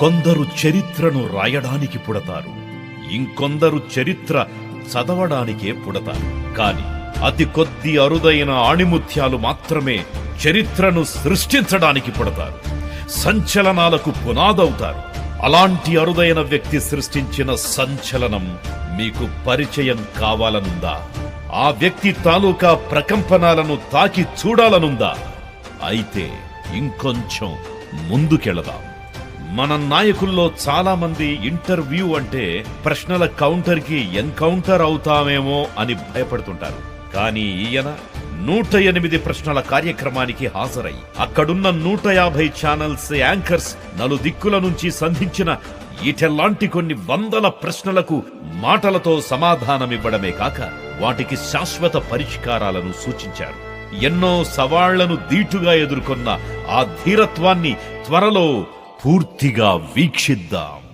కొందరు చరిత్రను రాయడానికి పుడతారు. ఇంకొందరు చరిత్ర చదవడానికే పుడతారు. కాని అతి కొద్ది అరుదైన ఆణిముత్యాలు మాత్రమే చరిత్రను సృష్టించడానికి పుడతారు. సంచలనాలకు పునాదవుతారు. అలాంటి అరుదైన వ్యక్తి సృష్టించిన సంచలనం మీకు పరిచయం కావాలనుందా? ఆ వ్యక్తి తాలూకా ప్రకంపనాలను తాకి చూడాలనుందా? అయితే ఇంకొంచెం ముందుకెళదాం. మన నాయకుల్లో చాలా మంది ఇంటర్వ్యూ అంటే ప్రశ్నల కౌంటర్కి ఎన్కౌంటర్ అవుతామేమో అని భయపడుతుంటారు. కానీ ఈయన నూట ఎనిమిది ప్రశ్నల కార్యక్రమానికి హాజరై అక్కడున్న నూట యాభై ఛానల్స్ యాంకర్స్ నలుదిక్కుల నుంచి సంధించిన ఈటెల్లాంటి కొన్ని వందల ప్రశ్నలకు మాటలతో సమాధానమివ్వడమే కాక వాటికి శాశ్వత పరిష్కారాలను సూచించారు. ఎన్నో సవాళ్ళను దీటుగా ఎదుర్కొన్న ఆ ధీరత్వాన్ని త్వరలో పూర్తిగా వీక్షిద్దాం.